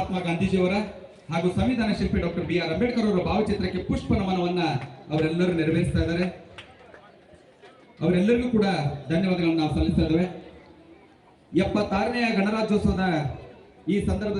ಮಹಾತ್ಮ ಗಾಂಧೀಜಿಯವರ ಹಾಗೂ ಸಂವಿಧಾನ ಶಿಲ್ಪಿ ಡಾಕ್ಟರ್ ಬಿ ಆರ್ ಅಂಬೇಡ್ಕರ್ ಅವರ ಭಾವಚಿತ್ರಕ್ಕೆ ಪುಷ್ಪ ನಮನವನ್ನ ಅವರೆಲ್ಲರೂ ನೆರವೇರಿಸ್ತಾ ಇದ್ದಾರೆ. ಅವರೆಲ್ಲರಿಗೂ ಕೂಡ ಧನ್ಯವಾದಗಳನ್ನು ನಾವು ಸಲ್ಲಿಸ್ತಾ ಇದ್ದೇವೆ. ಎಪ್ಪತ್ತಾರನೆಯ ಗಣರಾಜ್ಯೋತ್ಸವದ ಈ ಸಂದರ್ಭದಲ್ಲಿ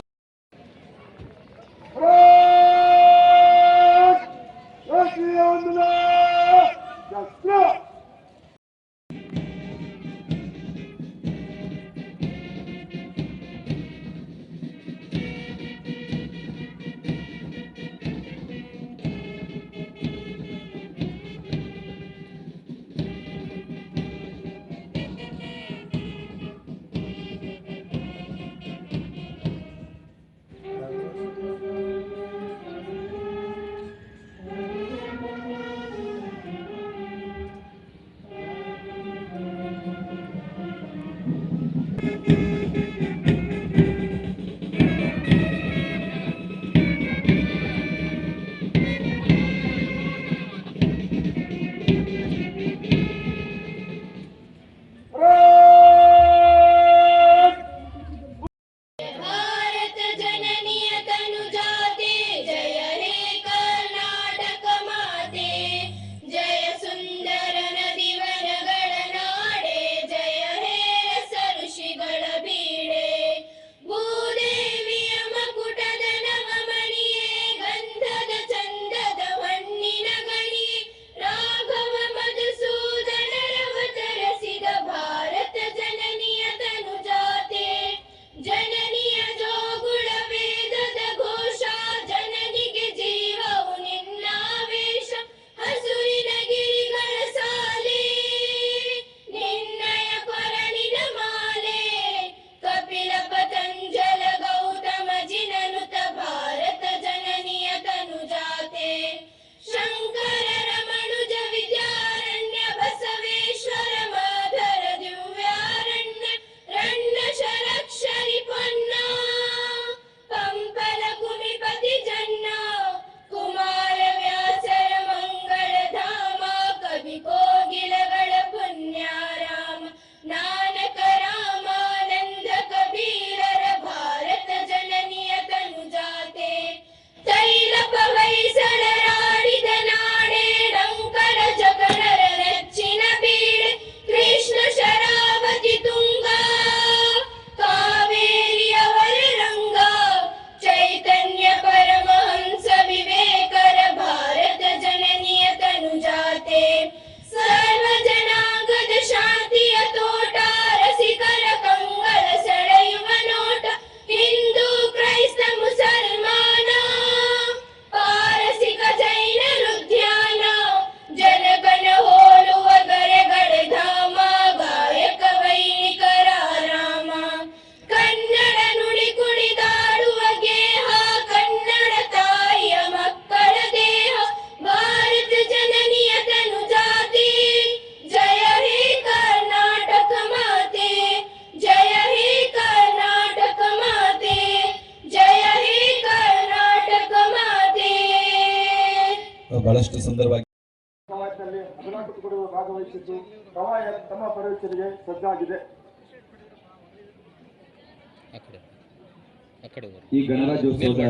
ಈ ಗಣರಾಜ್ಯೋತ್ಸವದ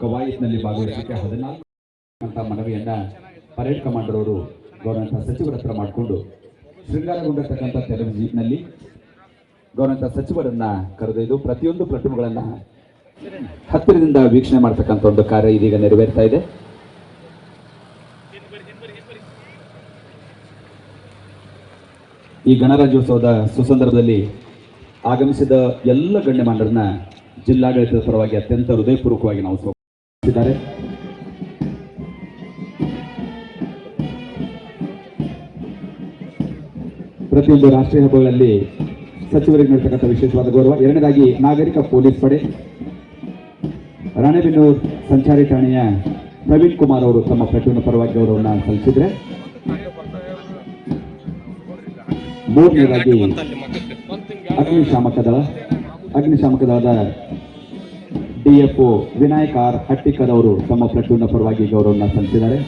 ಕವಾಯತ್ನಲ್ಲಿ ಭಾಗವಹಿಸಿದ್ದ ಹದಿನಾಲ್ಕು ಅಂತ ಮನವಿಯನ್ನ ಪರೇಡ್ ಕಮಾಂಡರ್ ಅವರು ಗೌರವಂತ ಸಚಿವರ ಹತ್ರ ಮಾಡಿಕೊಂಡು ಶೃಂಗಾರಗೊಂಡಿರ್ತಕ್ಕಂಥ ತೆರವು ಜೀಪ್ನಲ್ಲಿ ಗೌರವಂತ ಸಚಿವರನ್ನ ಕರೆದೊಯ್ದು ಪ್ರತಿಯೊಂದು ಪ್ರತಿಮೆಗಳನ್ನ ಹತ್ತಿರದಿಂದ ವೀಕ್ಷಣೆ ಮಾಡ್ತಕ್ಕಂಥ ಒಂದು ಕಾರ್ಯ ಇದೀಗ ನೆರವೇರ್ತಾ ಇದೆ. ಈ ಗಣರಾಜ್ಯೋತ್ಸವದ ಸುಸಂದರ್ಭದಲ್ಲಿ ಆಗಮಿಸಿದ ಎಲ್ಲ ಗಣ್ಯಮಾನ್ಯರನ್ನ ಜಿಲ್ಲಾಡಳಿತದ ಪರವಾಗಿ ಅತ್ಯಂತ ಹೃದಯಪೂರ್ವಕವಾಗಿ ನಾವು ಸ್ವಾಗತಿಸಿದ್ದಾರೆ ಪ್ರತಿಯೊಂದು ರಾಷ್ಟ್ರೀಯ ಹಬ್ಬಗಳಲ್ಲಿ ಸಚಿವರಿಗೆ ನೀಡತಕ್ಕಂಥ ವಿಶೇಷವಾದ ಗೌರವ. ಎರಡನೇದಾಗಿ ನಾಗರಿಕ ಪೊಲೀಸ್ ಪಡೆ. ರಾಣೆಬೆನ್ನೂರು ಸಂಚಾರಿ ಠಾಣೆಯ ಪ್ರವೀಣ್ ಕುಮಾರ್ ಅವರು ತಮ್ಮ ಪ್ರತಿಯೊಂದು ಪರವಾಗಿ ಗೌರವವನ್ನು ಸಲ್ಲಿಸಿದ್ರೆ ಮೂರನೇದಾಗಿ ಅಗ್ನಿಶಾಮಕ ದಳ ಅಗ್ನಿಶಾಮಕ ದಳದ ಡಿಎಫ್ಒ ವಿನಾಯಕ್ ಆರ್ ಹಟ್ಟಿಕರ್ ಅವರು ತಮ್ಮ ಪ್ಲಟೂನ್ನ ಪರವಾಗಿ ಗೌರವವನ್ನು ಸಲ್ಲಿಸಿದ್ದಾರೆ.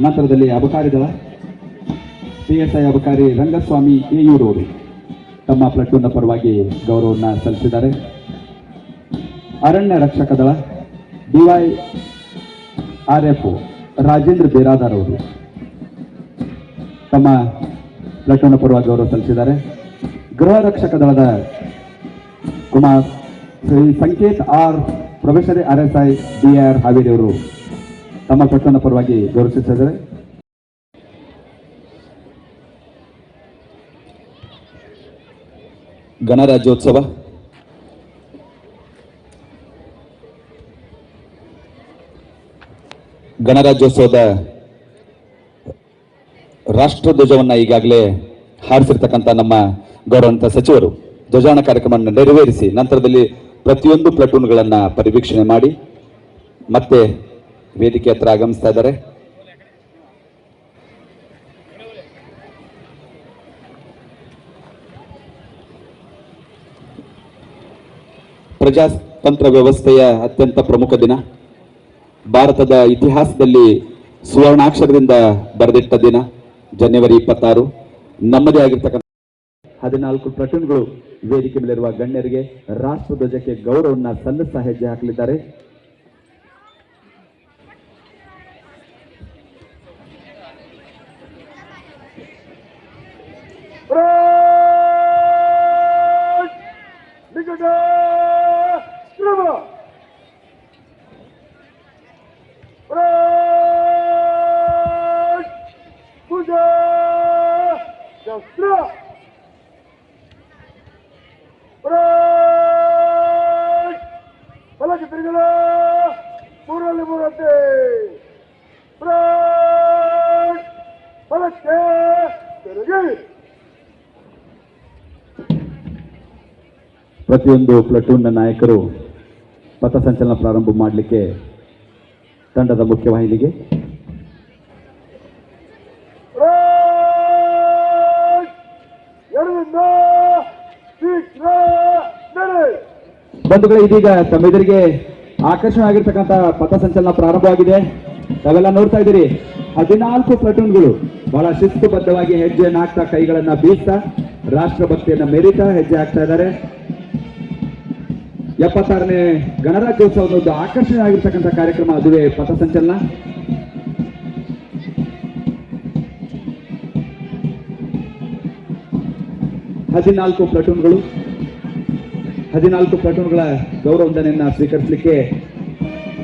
ನಂತರದಲ್ಲಿ ಅಬಕಾರಿ ದಳ ಪಿಎಸ್ಐ ಅಬಕಾರಿ ರಂಗಸ್ವಾಮಿ ಎಯೂರವರು ತಮ್ಮ ಪ್ಲಟೂನ್ನ ಪರವಾಗಿ ಗೌರವವನ್ನು ಸಲ್ಲಿಸಿದ್ದಾರೆ. ಅರಣ್ಯ ರಕ್ಷಕ ದಳ DY R F Rajendra Beradar ಅವರು ತಮ್ಮ ಪ್ಲಟೂನ್ ಪರವಾಗಿ ಗೌರವ ಸಲ್ಲಿಸಿದ್ದಾರೆ. ಗೃಹ ರಕ್ಷಕ ದಳದ Kumar Shri Sanket R professor R S I D R Haveri ಅವರು ತಮ್ಮ ಪಟ್ಟಣ ಪರವಾಗಿ ಗೌರವಿಸಿದ್ದಾರೆ. ಗಣರಾಜ್ಯೋತ್ಸವ. ಗಣರಾಜ್ಯೋತ್ಸವದ ರಾಷ್ಟ್ರಧ್ವಜವನ್ನ ಈಗಾಗಲೇ ಹಾರಿಸಿರ್ತಕ್ಕಂಥ ನಮ್ಮ ಗೌರವಂತ ಸಚಿವರು. ಧ್ವಜಾನ ಕಾರ್ಯಕ್ರಮವನ್ನು ನೆರವೇರಿಸಿ ನಂತರದಲ್ಲಿ ಪ್ರತಿಯೊಂದು ಪ್ಲಟೂನ್ಗಳನ್ನ ಪರಿವೀಕ್ಷಣೆ ಮಾಡಿ. ಮತ್ತೆ ವೇದಿಕೆ ಹತ್ರ ಆಗಮಿಸ್ತಾ ಇದ್ದಾರೆ. ಪ್ರಜಾತಂತ್ರ ವ್ಯವಸ್ಥೆಯ ಅತ್ಯಂತ ಪ್ರಮುಖ ದಿನ. ಭಾರತದ ಇತಿಹಾಸದಲ್ಲಿ ಸುವರ್ಣಾಕ್ಷರದಿಂದ ಬರೆದಿಟ್ಟ ದಿನ. ಜನವರಿ ಇಪ್ಪತ್ತಾರು ನಮ್ಮದೇ ಆಗಿರ್ತಕ್ಕಂಥ ಹದಿನಾಲ್ಕು ಪ್ಲಟೂನ್ಗಳು ವೇದಿಕೆ ಮೇಲಿರುವ ಗಣ್ಯರಿಗೆ ರಾಷ್ಟ್ರಧ್ವಜಕ್ಕೆ ಗೌರವವನ್ನು ಸಲ್ಲಿಸ್ತಾ ಹೆಜ್ಜೆ ಹಾಕಲಿದ್ದಾರೆ Right! ಪ್ರತಿಯೊಂದು ಪ್ಲಟೂನ್ನ ನಾಯಕರು ಪಥಸಂಚಲನ ಪ್ರಾರಂಭ ಮಾಡಲಿಕ್ಕೆ ತಂಡದ ಮುಖ್ಯವಾಹಿನಿಗೆ ಬಂಧುಗಳು, ಇದೀಗ ತಮ್ಮೆದುರಿಗೆ ಆಕರ್ಷಣೆ ಆಗಿರ್ತಕ್ಕಂಥ ಪಥಸಂಚಲನ ಪ್ರಾರಂಭವಾಗಿದೆ. ತಾವೆಲ್ಲ ನೋಡ್ತಾ ಇದ್ದೀರಿ. ಹದಿನಾಲ್ಕು ಪ್ಲಟೂನ್ಗಳು ಬಹಳ ಶಿಸ್ತುಬದ್ಧವಾಗಿ ಹೆಜ್ಜೆ ಹಾಕ್ತಾ ಕೈಗಳನ್ನ ಬೀಸ್ತಾ ರಾಷ್ಟ್ರಭಕ್ತಿಯನ್ನ ಮೆರಿತಾ ಹೆಜ್ಜೆ ಹಾಕ್ತಾ ಇದ್ದಾರೆ. ಎಪ್ಪತ್ತಾರನೇ ಗಣರಾಜ್ಯೋತ್ಸವದ ಒಂದು ಆಕರ್ಷಣೆ ಆಗಿರ್ತಕ್ಕಂಥ ಕಾರ್ಯಕ್ರಮ ಅದುವೇ ಪಥಸಂಚಲನ. ಹದಿನಾಲ್ಕು ಪ್ಲಟೂನ್ಗಳು, ಹದಿನಾಲ್ಕು ಪ್ಲಟೂನ್ಗಳ ಗೌರವ ಸ್ವೀಕರಿಸಲಿಕ್ಕೆ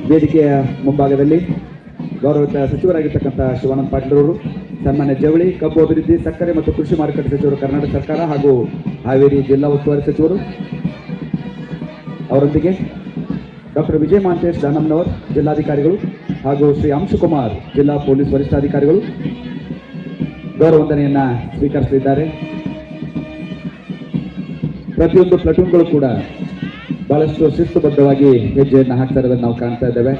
ವೇದಿಕೆಯ ಮುಂಭಾಗದಲ್ಲಿ ಗೌರವಿತ ಸಚಿವರಾಗಿರ್ತಕ್ಕಂಥ ಶಿವಾನಂದ ಪಾಟೀಲ್ ಅವರು, ಸನ್ಮಾನ್ಯ ಜವಳಿ, ಕಬ್ಬು ಅಭಿವೃದ್ಧಿ, ಸಕ್ಕರೆ ಮತ್ತು ಕೃಷಿ ಮಾರುಕಟ್ಟೆ ಸಚಿವರು, ಕರ್ನಾಟಕ ಸರ್ಕಾರ ಹಾಗೂ ಹಾವೇರಿ ಜಿಲ್ಲಾ ಉಸ್ತುವಾರಿ ಸಚಿವರು. ಅವರೊಂದಿಗೆ ಡಾಕ್ಟರ್ ವಿಜಯ ಮಾಂತೇಶ್ ದಾನಮ್ನವರ್ ಜಿಲ್ಲಾಧಿಕಾರಿಗಳು ಹಾಗೂ ಶ್ರೀ ಅಂಶುಕುಮಾರ್, ಜಿಲ್ಲಾ ಪೊಲೀಸ್ ವರಿಷ್ಠಾಧಿಕಾರಿಗಳು ಗೌರವ ವಂದನೆಯನ್ನ ಸ್ವೀಕರಿಸಲಿದ್ದಾರೆ. ಪ್ರತಿಯೊಂದು ಪ್ಲಟೂನ್ಗಳು ಕೂಡ ಬಹಳಷ್ಟು ಶಿಸ್ತುಬದ್ಧವಾಗಿ ಹೆಜ್ಜೆಯನ್ನು ಹಾಕ್ತಾ ಇರೋದನ್ನು ನಾವು ಕಾಣ್ತಾ ಇದ್ದೇವೆ.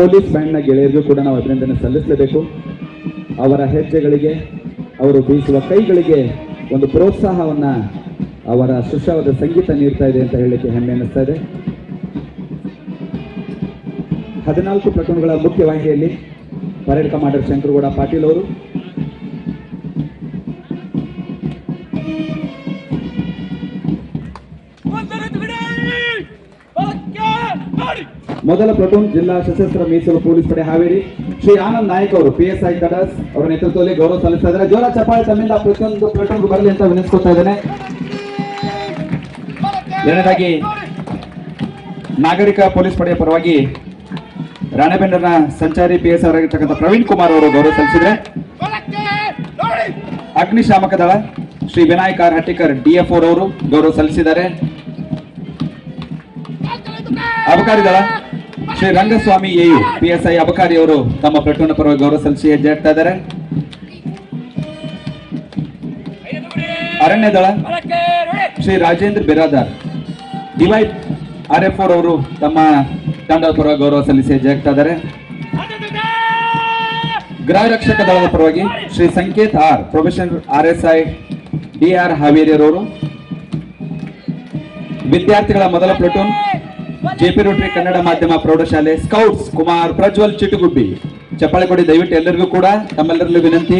ಪೊಲೀಸ್ ಬ್ಯಾಂಡ್ನ ಗೆಳೆಯರಿಗೂ ಕೂಡ ನಾವು ಅಭಿನಂದನೆ ಸಲ್ಲಿಸಲೇಬೇಕು ಅವರ ಹೆಜ್ಜೆಗಳಿಗೆ, ಅವರು ಬೀಸುವ ಕೈಗಳಿಗೆ ಒಂದು ಪ್ರೋತ್ಸಾಹವನ್ನ ಅವರ ಸುಶವಾದ ಸಂಗೀತ ನೀಡ್ತಾ ಇದೆ ಅಂತ ಹೇಳಲಿಕ್ಕೆ ಹೆಮ್ಮೆ ಅನ್ನಿಸ್ತಾ ಇದೆ. ಹದಿನಾಲ್ಕು ಪ್ರಕರಣಗಳ ಮುಖ್ಯ ವಾಹಿನಿಯಲ್ಲಿ ಪರೇಡ್ ಕಮಾಂಡರ್ ಶಂಕರಗೌಡ ಪಾಟೀಲ್ ಅವರು ಮೊದಲ ಪ್ಲಟೂನ್ ಜಿಲ್ಲಾ ಸಶಸ್ತ್ರ ಮೀಸಲು ಪೊಲೀಸ್ ಪಡೆ ಹಾವೇರಿ ಶ್ರೀ ಆನಂದ್ ನಾಯಕ್ ಅವರು ಪಿ ಎಸ್ ಐ ಕಡಸ್ ಅವರ ನೇತೃತ್ವದಲ್ಲಿ ಗೌರವ ಸಲ್ಲಿಸ್ತಾ ಇದ್ದಾರೆ. ಜೋರ ಚಪಾಳಿ ತಮ್ಮಿಂದ ಪ್ರತಿಯೊಂದು ಪ್ಲಟೂನ್ ಬರಲಿ ಅಂತ ವಿನಿಸ್ಕೊತಾ ಇದ್ದೇನೆ. ನಾಗರಿಕ ಪೊಲೀಸ್ ಪಡೆಯ ಪರವಾಗಿ ರಾಣೆಬೆನ್ನೂರಿನ ಸಂಚಾರಿ ಪಿ ಎಸ್ ಅವರಾಗಿರ್ತಕ್ಕಂಥ ಪ್ರವೀಣ್ ಕುಮಾರ್ ಅವರು ಗೌರವ ಸಲ್ಲಿಸಿದ್ರೆ. ಅಗ್ನಿಶಾಮಕ ದಳ ಶ್ರೀ ವಿನಾಯಕ ಆರ್ ಹಟ್ಟಿಕರ್ ಡಿಎಫ್ ಅವರು ಗೌರವ ಸಲ್ಲಿಸಿದ್ದಾರೆ. ಅಬಕಾರಿ ದಳ Shri Rangaswamy AU P S I ಅಬಕಾರಿ ಅವರು ತಮ್ಮ ಪ್ರಕರಣ ಪರವಾಗಿ ಗೌರವ ಸಲ್ಲಿಸಿ ಹೆಜ್ಜೆ ಹಾಕ್ತಾ ಇದ್ದಾರೆ. ಅರಣ್ಯ ದಳ Shri Rajendra Biradar DY R F ಅವರು ತಮ್ಮ ತಂಡದ ಪರವಾಗಿ ಗೌರವ ಸಲ್ಲಿಸಿ ಹೆಜ್ಜೆ ಹಾಕ್ತಾ ಇದ್ದಾರೆ. ಗೃಹ ರಕ್ಷಕ ದಳದ ಪರವಾಗಿ Shri Sanket R, professional R S I D R ಹಾವೇರಿಯರವರು. ವಿದ್ಯಾರ್ಥಿಗಳ ಮೊದಲ ಪ್ಲಟೂನ್ ಜೆಪಿ ರೋಟರಿ ಕನ್ನಡ ಮಾಧ್ಯಮ ಪ್ರೌಢಶಾಲೆ ಸ್ಕೌಟ್ಸ್, ಕುಮಾರ್, ಪ್ರಜ್ವಲ್ ಚಿಟುಗುಬ್ಬಿ. ಚಪ್ಪಾಳೆ ಕೊಡಿ ದಯವಿಟ್ಟು ಎಲ್ಲರಿಗೂ ಕೂಡ ತಮ್ಮೆಲ್ಲರಲ್ಲೂ ವಿನಂತಿ.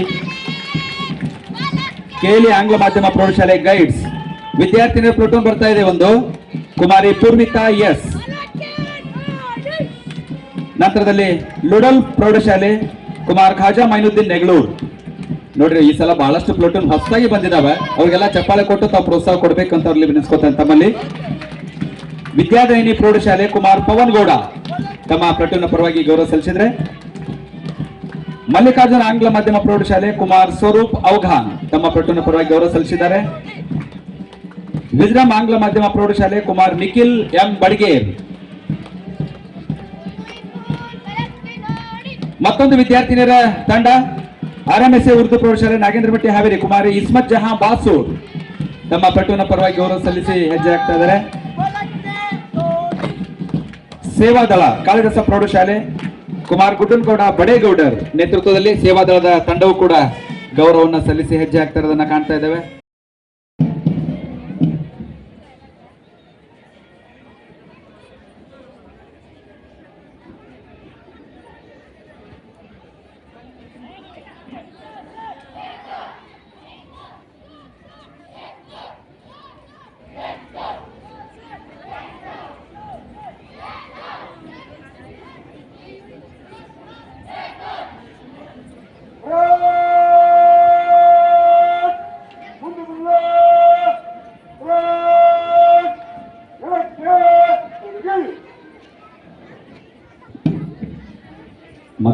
ಕೇಳಿ ಆಂಗ್ಲ ಮಾಧ್ಯಮ ಪ್ರೌಢಶಾಲೆ ಗೈಡ್ಸ್ ವಿದ್ಯಾರ್ಥಿನಿ ಪ್ಲೂಟೂನ್ ಬರ್ತಾ ಇದೆ ಒಂದು. ಕುಮಾರಿ ಪೂರ್ಣಿತಾ ಎಸ್. ನಂತರದಲ್ಲಿ ಲುಡಲ್ ಪ್ರೌಢಶಾಲೆ, ಕುಮಾರ್ ಖಾಜಾ ಮೈನುದ್ದೀನ್ ನೆಗಳೂರ್. ನೋಡ್ರಿ, ಈ ಸಲ ಬಹಳಷ್ಟು ಪ್ಲೋಟೋನ್ ಹೊಸದಾಗಿ ಬಂದಿದಾವೆ. ಅವ್ರಿಗೆಲ್ಲ ಚಪ್ಪಾಳೆ ಕೊಟ್ಟು ತಾವು ಪ್ರೋತ್ಸಾಹ ಕೊಡ್ಬೇಕಂತ ಅವ್ರಲ್ಲಿ ವಿನಿಸ್ಕೋತಾನೆ ತಮ್ಮಲ್ಲಿ. ವಿದ್ಯಾದಾಯಿನಿ ಪ್ರೌಢಶಾಲೆ ಕುಮಾರ್ ಪವನ್ ಗೌಡ ತಮ್ಮ ಪ್ಲಟೂನ್ ಪರವಾಗಿ ಗೌರವ ಸಲ್ಲಿಸಿದ್ರೆ. ಮಲ್ಲಿಕಾರ್ಜುನ ಆಂಗ್ಲ ಮಾಧ್ಯಮ ಪ್ರೌಢಶಾಲೆ ಕುಮಾರ್ ಸ್ವರೂಪ್ ಔಘಾನ್ ತಮ್ಮ ಪ್ಲಟೂನ್ ಪರವಾಗಿ ಗೌರವ ಸಲ್ಲಿಸಿದ್ದಾರೆ. ವಿಜ್ರಾಮ್ ಆಂಗ್ಲ ಮಾಧ್ಯಮ ಪ್ರೌಢಶಾಲೆ ಕುಮಾರ್ ನಿಖಿಲ್ ಎಂ ಬಡ್ಗೇರ್. ಮತ್ತೊಂದು ವಿದ್ಯಾರ್ಥಿನಿಯರ ತಂಡ, ಆರ್ಎಂಎಸ್ಎ ಉರ್ದು ಪ್ರೌಢಶಾಲೆ ನಾಗೇಂದ್ರ ಭಟ್ಟಿ ಹಾವೇರಿ ಕುಮಾರಿ ಇಸ್ಮತ್ ಜಹಾ ಬಾಸೂರ್ ತಮ್ಮ ಪ್ಲಟೂನ್ ಪರವಾಗಿ ಗೌರವ ಸಲ್ಲಿಸಿ ಹೆಜ್ಜೆ ಹಾಕ್ತಾ ಇದ್ದಾರೆ. ಸೇವಾದಳ ಕಾಳಿದಾಸ ಪ್ರೌಢಶಾಲೆ, ಕುಮಾರ್ ಗುಡ್ಡನ್ಗೌಡ ಬಡೇಗೌಡರ್ ನೇತೃತ್ವದಲ್ಲಿ ಸೇವಾದಳದ ತಂಡವು ಕೂಡ ಗೌರವವನ್ನು ಸಲ್ಲಿಸಿ ಹೆಜ್ಜೆ ಹಾಕ್ತಾ ಇರೋದನ್ನ ಕಾಣ್ತಾ ಇದ್ದೇವೆ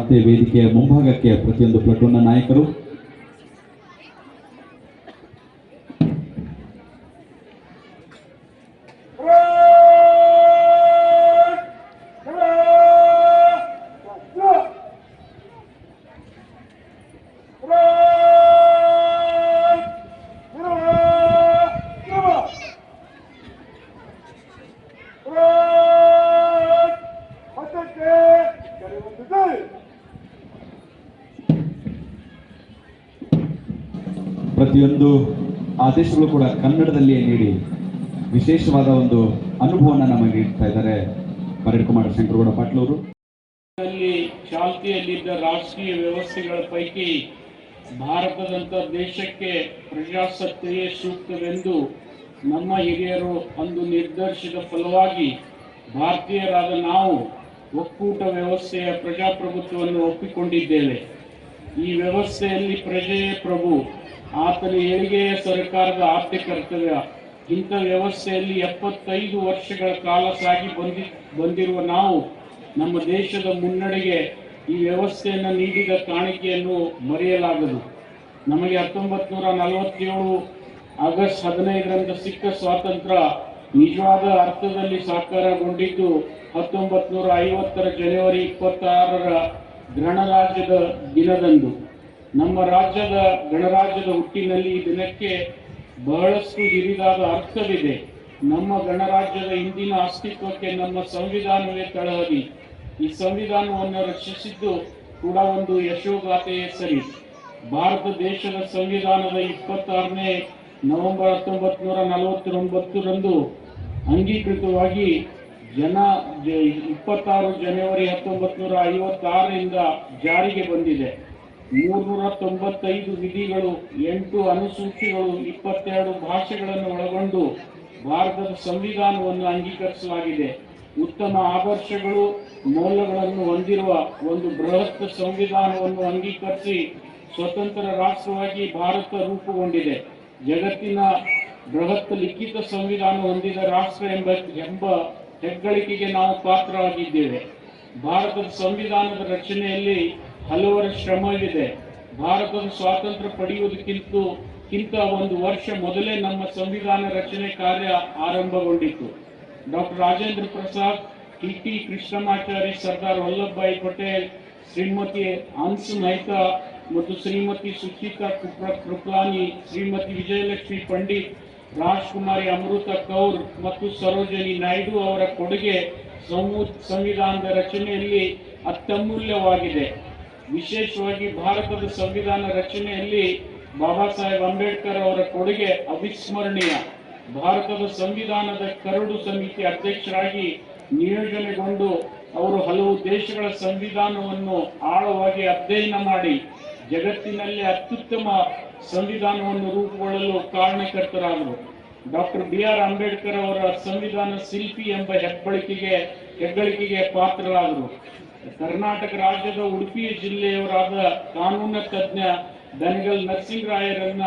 ಮತ್ತೆ ವೇದಿಕೆಯ ಮುಂಭಾಗಕ್ಕೆ ಪ್ರತಿಯೊಂದು ಪ್ಲಟೂನ್ನ ನಾಯಕರು ಪ್ರತಿಯೊಂದು ಆದೇಶಗಳು ಕೂಡ ಕನ್ನಡದಲ್ಲಿಯೇ ನೀಡಿ ವಿಶೇಷವಾದ ಒಂದು ಅನುಭವವನ್ನು ನಮಗೆ ನೀಡ್ತಾ ಇದ್ದಾರೆ. ಪರೇಡ್ ಕುಮಾರ್ ಶಂಕರಗೌಡ ಪಾಟೀಲ್ ಅವರು ಚಾಲ್ತಿಯಲ್ಲಿದ್ದ ರಾಷ್ಟ್ರೀಯ ವ್ಯವಸ್ಥೆಗಳ ಪೈಕಿ ಭಾರತದಂತ ದೇಶಕ್ಕೆ ಪ್ರಜಾಸತ್ತೆಯೇ ಸೂಕ್ತವೆಂದು ನಮ್ಮ ಹಿರಿಯರು ಅಂದು ನಿರ್ಧರಿಸಿದ ಫಲವಾಗಿ ಭಾರತೀಯರಾದ ನಾವು ಒಕ್ಕೂಟ ವ್ಯವಸ್ಥೆಯ ಪ್ರಜಾಪ್ರಭುತ್ವವನ್ನು ಒಪ್ಪಿಕೊಂಡಿದ್ದೇವೆ. ಈ ವ್ಯವಸ್ಥೆಯಲ್ಲಿ ಪ್ರಜೆಯೇ ಪ್ರಭು. ಆತನ ಏಳಿಗೆಯ ಸರ್ಕಾರದ ಆಸ್ತಿ ಕರ್ತವ್ಯ. ಇಂಥ ವ್ಯವಸ್ಥೆಯಲ್ಲಿ ಎಪ್ಪತ್ತೈದು ವರ್ಷಗಳ ಕಾಲ ಸಾಗಿ ಬಂದಿ, ಬಂದಿರುವ ನಾವು ನಮ್ಮ ದೇಶದ ಮುನ್ನಡೆಗೆ ಈ ವ್ಯವಸ್ಥೆಯನ್ನು ನೀಡಿದ ಕಾಣಿಕೆಯನ್ನು ಮರೆಯಲಾಗದು. ನಮಗೆ ಹತ್ತೊಂಬತ್ತು ನೂರ ನಲವತ್ತೇಳು ಆಗಸ್ಟ್ ಹದಿನೈದರಂದು ಸಿಕ್ಕ ಸ್ವಾತಂತ್ರ್ಯ ನಿಜವಾದ ಅರ್ಥದಲ್ಲಿ ಸಾಕಾರಗೊಂಡಿದ್ದು ಹತ್ತೊಂಬತ್ತು ನೂರ ಐವತ್ತರ ಜನವರಿ ಇಪ್ಪತ್ತಾರರ ಗಣರಾಜ್ಯದ ದಿನದಂದು. ನಮ್ಮ ರಾಜ್ಯದ ಗಣರಾಜ್ಯದ ಹುಟ್ಟಿನಲ್ಲಿ ದಿನಕ್ಕೆ ಬಹಳಷ್ಟು ಹಿರಿದಾದ ಅರ್ಥವಿದೆ. ನಮ್ಮ ಗಣರಾಜ್ಯದ ಇಂದಿನ ಅಸ್ತಿತ್ವಕ್ಕೆ ನಮ್ಮ ಸಂವಿಧಾನವೇ ತಳಹದಿ. ಈ ಸಂವಿಧಾನವನ್ನು ರಕ್ಷಿಸಿದ್ದು ಕೂಡ ಒಂದು ಯಶೋಗಾಥೆಯೇ ಸರಿ ಭಾರತ ದೇಶದ ಸಂವಿಧಾನದ ಇಪ್ಪತ್ತಾರನೇ ನವೆಂಬರ್ ಹತ್ತೊಂಬತ್ತು ನೂರ ನಲವತ್ತೊಂಬತ್ತರಂದು ಅಂಗೀಕೃತವಾಗಿ ಜನ ಇಪ್ಪತ್ತಾರು ಜನವರಿ ಹತ್ತೊಂಬತ್ತು ನೂರ ಐವತ್ತಾರರಿಂದ ಜಾರಿಗೆ ಬಂದಿದೆ. ಮೂರ್ನೂರ ತೊಂಬತ್ತೈದು ವಿಧಿಗಳು, ಎಂಟು ಅನುಸೂಚಿಗಳು, ಇಪ್ಪತ್ತೆರಡು ಭಾಷೆಗಳನ್ನು ಒಳಗೊಂಡು ಭಾರತದ ಸಂವಿಧಾನವನ್ನು ಅಂಗೀಕರಿಸಲಾಗಿದೆ. ಉತ್ತಮ ಆದರ್ಶಗಳು ಮೌಲ್ಯಗಳನ್ನು ಹೊಂದಿರುವ ಒಂದು ಬೃಹತ್ ಸಂವಿಧಾನವನ್ನು ಅಂಗೀಕರಿಸಿ ಸ್ವತಂತ್ರ ರಾಷ್ಟ್ರವಾಗಿ ಭಾರತ ರೂಪುಗೊಂಡಿದೆ. ಜಗತ್ತಿನ ಬೃಹತ್ ಲಿಖಿತ ಸಂವಿಧಾನ ಹೊಂದಿದ ರಾಷ್ಟ್ರ ಎಂಬ ಎಂಬ ಹೆಗ್ಗಳಿಕೆಗೆ ನಾವು ಪಾತ್ರರಾಗಿದ್ದೇವೆ. ಭಾರತದ ಸಂವಿಧಾನದ ರಚನೆಯಲ್ಲಿ ಹಲವರ ಶ್ರಮವಿದೆ. ಭಾರತದ ಸ್ವಾತಂತ್ರ್ಯ ಪಡೆಯುವುದಕ್ಕಿಂತ, ಕಿಂತ ಒಂದು ವರ್ಷ ಮೊದಲೇ ನಮ್ಮ ಸಂವಿಧಾನ ರಚನೆ ಕಾರ್ಯ ಆರಂಭಗೊಂಡಿತ್ತು doctor Rajendra Prasad, T. T. Krishnamachari, Sardar Vallabhbhai Patel, Shrimati Hansa Mehta ಮತ್ತು ಶ್ರೀಮತಿ ಸುಚಿತಾ ಕೃಪ- ಕೃಪ್ಲಾನಿ, ಶ್ರೀಮತಿ ವಿಜಯಲಕ್ಷ್ಮಿ ಪಂಡಿತ್, ರಾಜ್ಕುಮಾರಿ ಅಮೃತ ಕೌರ್ ಮತ್ತು ಸರೋಜಿನಿ ನಾಯ್ಡು ಅವರ ಕೊಡುಗೆ ಸಂವು- ಸಂವಿಧಾನದ ರಚನೆಯಲ್ಲಿ ಅತ್ಯಮೂಲ್ಯವಾಗಿದೆ. ವಿಶೇಷವಾಗಿ ಭಾರತದ ಸಂವಿಧಾನ ರಚನೆಯಲ್ಲಿ ಬಾಬಾ ಸಾಹೇಬ್ ಅಂಬೇಡ್ಕರ್ ಅವರ ಕೊಡುಗೆ ಅವಿಸ್ಮರಣೀಯ. ಭಾರತದ ಸಂವಿಧಾನದ ಕರಡು ಸಮಿತಿ ಅಧ್ಯಕ್ಷರಾಗಿ ನಿಯೋಜನೆಗೊಂಡು ಅವರು ಹಲವು ದೇಶಗಳ ಸಂವಿಧಾನವನ್ನು ಆಳವಾಗಿ ಅಧ್ಯಯನ ಮಾಡಿ ಜಗತ್ತಿನಲ್ಲಿ ಅತ್ಯುತ್ತಮ ಸಂವಿಧಾನವನ್ನು ರೂಪುಗೊಳ್ಳಲು ಕಾರಣಕರ್ತರಾದರು. ಡಾಕ್ಟರ್ ಬಿ ಆರ್ ಅಂಬೇಡ್ಕರ್ ಅವರ ಸಂವಿಧಾನ ಶಿಲ್ಪಿ ಎಂಬ ಹೆಬ್ಬಳಿಕೆಗೆ ಹೆಗ್ಗಳಿಕೆಗೆ ಪಾತ್ರರಾದರು. ಕರ್ನಾಟಕ ರಾಜ್ಯದ ಉಡುಪಿ ಜಿಲ್ಲೆಯವರಾದ ಕಾನೂನು ತಜ್ಞ ಬೆನಗಲ್ ನರಸಿಂಹರಾಯರನ್ನ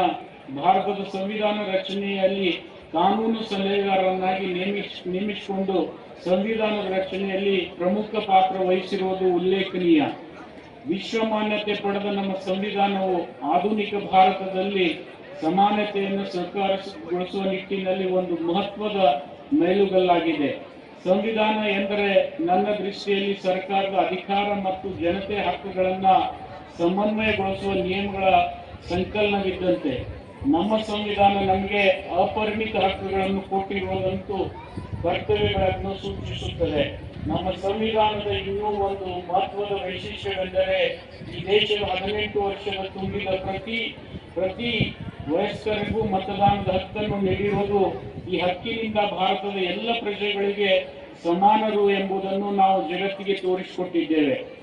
ಭಾರತದ ಸಂವಿಧಾನ ರಚನೆಯಲ್ಲಿ ಕಾನೂನು ಸಲಹೆಗಾರರನ್ನಾಗಿ ನೇಮಿಸ್ ನೇಮಿಸಿಕೊಂಡು ಸಂವಿಧಾನದ ರಚನೆಯಲ್ಲಿ ಪ್ರಮುಖ ಪಾತ್ರ ವಹಿಸಿರುವುದು ಉಲ್ಲೇಖನೀಯ. ವಿಶ್ವಮಾನ್ಯತೆ ಪಡೆದ ನಮ್ಮ ಸಂವಿಧಾನವು ಆಧುನಿಕ ಭಾರತದಲ್ಲಿ ಸಮಾನತೆಯನ್ನು ಸಹಕಾರಗೊಳಿಸುವ ನಿಟ್ಟಿನಲ್ಲಿ ಒಂದು ಮಹತ್ವದ ಮೈಲುಗಲ್ಲಾಗಿದೆ. ಸಂವಿಧಾನ ಎಂದರೆ ನನ್ನ ದೃಷ್ಟಿಯಲ್ಲಿ ಸರ್ಕಾರದ ಅಧಿಕಾರ ಮತ್ತು ಜನತೆ ಹಕ್ಕುಗಳನ್ನ ಸಮನ್ವಯಗೊಳಿಸುವ ನಿಯಮಗಳ ಸಂಕಲನವಿದ್ದಂತೆ ನಮ್ಮ ಸಂವಿಧಾನ ನಮಗೆ ಅಪರಿಮಿತ ಹಕ್ಕುಗಳನ್ನು ಕೊಟ್ಟಿರುವುದಂತೂ ಕರ್ತವ್ಯಗಳನ್ನು ಸೂಚಿಸುತ್ತದೆ. ನಮ್ಮ ಸಂವಿಧಾನದ ಇನ್ನೂ ಒಂದು ಮಹತ್ವದ ವೈಶಿಷ್ಟ್ಯವೆಂದರೆ ಈ ದೇಶದ ಹದಿನೆಂಟು ವರ್ಷದ ತುಂಬಿದ ಪ್ರತಿ ಪ್ರತಿ ವಯಸ್ಕರಿಗೂ ಮತದಾನದ ಹಕ್ಕನ್ನು ನೀಡಿರುವುದು ಈ ಹಕ್ಕಿನಿಂದ ಭಾರತದ ಎಲ್ಲ ಪ್ರಜೆಗಳಿಗೆ ಸಮಾನರು ಎಂಬುದನ್ನು ನಾವು ಜಗತ್ತಿಗೆ ತೋರಿಸಿಕೊಟ್ಟಿದ್ದೇವೆ.